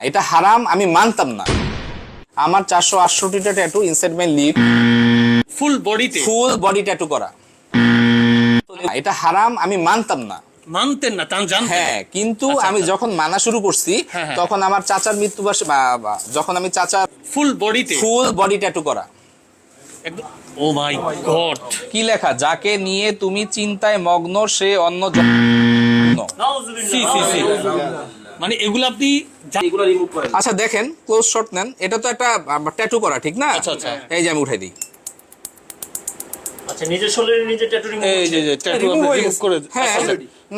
এটা হারাম আমি মানতাম না। আমার চারশো আটষট্টিটা tattoo inside my lip full বডিতে ফুল বডি ট্যাটু করা। এটা হারাম আমি মানতাম না। মানতেন না তা জানতেন হ্যাঁ কিন্তু আমি যখন মানা শুরু করছি হ্যাঁ, হ্যাঁ। তখন আমার চাচার মৃত্যুবার্ষিকী বা- বা- যখন আমি চাচার ফুল বডিতে ফুল বডি ট্যাটু করা। Oh my god. কি লেখা? যাকে নিয়ে তুমি চিন্তায় মগ্ন সে অন্য সি সি সি। মানে এগুলো আপনি আচ্ছা দেখেন ক্লোজ শট নেন। এটা তো একটা ট্যাটু করা ঠিক না? আচ্ছা, আচ্ছা। এই যে আমি উঠাই দিই। আচ্ছা নিজের শরীরে নিজে ট্যাটু এই যে যে ট্যাটু আপনি রিমুভ করে হ্যাঁ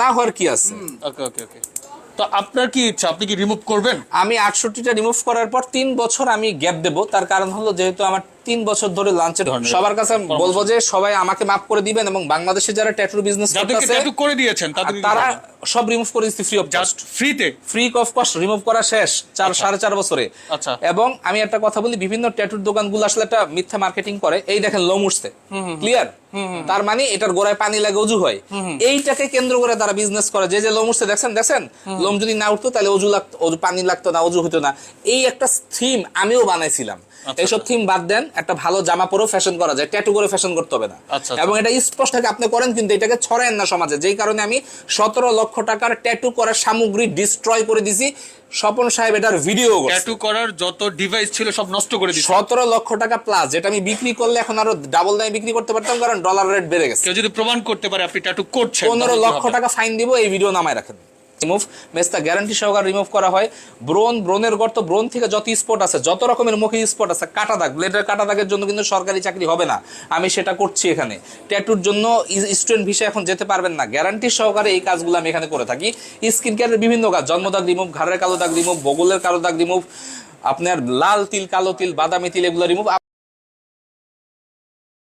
না হওয়ার কি আছে? ওকে ওকে ওকে। তো আপনার কি ইচ্ছা আপনি কি রিমুভ করবেন? আমি আটষট্টিটা রিমুভ করার পর তিন বছর আমি গ্যাপ দেব। তার কারণ হলো যেহেতু আমার তিন বছর ধরে লাঞ্চের সবার কাছে বলব যে সবাই আমাকে মাফ করে দিবেন এবং বাংলাদেশে যারা ট্যাটুর বিজনেস করে দিয়েছেন তারা সব রিমুভ করে দিচ্ছি ফ্রি অফ জাস্ট ফ্রিতে ফ্রি অফ কস্ট রিমুভ করা শেষ চার সাড়ে চার বছরে। আচ্ছা। এবং আমি একটা কথা বলি বিভিন্ন ট্যাটুর দোকানগুলো আসলে একটা মিথ্যা মার্কেটিং করে। এই দেখেন লোম উঠছে। ক্লিয়ার তার মানে এটার গোড়ায় পানি লাগে অজু হয়। এইটাকে কেন্দ্র করে তারা বিজনেস করে। যে যে লোম উঠছে দেখছেন? দেখছেন? লোম যদি না উঠতো তাহলে অজু লাগতো পানি লাগতো না অজু হতো না। এই একটা থিম আমিও বানাইছিলাম। আচ্ছা, এইসব থিম বাদ দেন। একটা ভালো জামা পরেও ফ্যাশন করা যায় ট্যাটু করে ফ্যাশন করতে হবে না। আচ্ছা, আচ্ছা। এবং এটা স্পষ্ট থাকে আপনি করেন কিন্তু এটাকে ছড়ায়েন না সমাজে। যেই কারণে আমি সতেরো লক্ষ টাকার ট্যাটু করার সামগ্রী ডিস্ট্রয় করে দিছি। স্বপন সাহেব এটার ভিডিও ট্যাটু করার যত ডিভাইস ছিল সব নষ্ট করে দিচ্ছে সতেরো লক্ষ টাকা প্লাস যেটা আমি বিক্রি করলে এখন আরও ডাবল দামে বিক্রি করতে পারতাম কারণ ডলার রেট বেড়ে গেছে। কেউ যদি প্রমাণ করতে পারে আপনি ট্যাটু করছেন পনেরো তাহলে কি লক্ষ টাকা ফাইন দিব এই ভিডিও নামায় রাখেন। রিমুভ মেস্তা গ্যারান্টি সহকারে রিমুভ করা হয়। ব্রোন ব্রোনের গর্ত ব্রোন থেকে যত স্পট আছে, যত রকমের মুখে স্পট আছে, কাটা দাগ ব্লেডের কাটা দাগের জন্য কিন্তু সরকারি চাকরি হবে না। আমি সেটা করছি এখানে। ট্যাটুর জন্য স্টুডেন্ট ভিসা এখন যেতে পারবেন না। গ্যারান্টি সহকারে এই কাজগুলো আমি এখানে করে থাকি। স্কিন কেয়ারের বিভিন্ন কাজ জন্মদাগ রিমুভ ঘাড়ের কালো দাগ রিমুভ বগলের কালো দাগ রিমুভ আপনার লাল তিল, কালো তিল, বাদামি তিল, এগুলো রিমুভ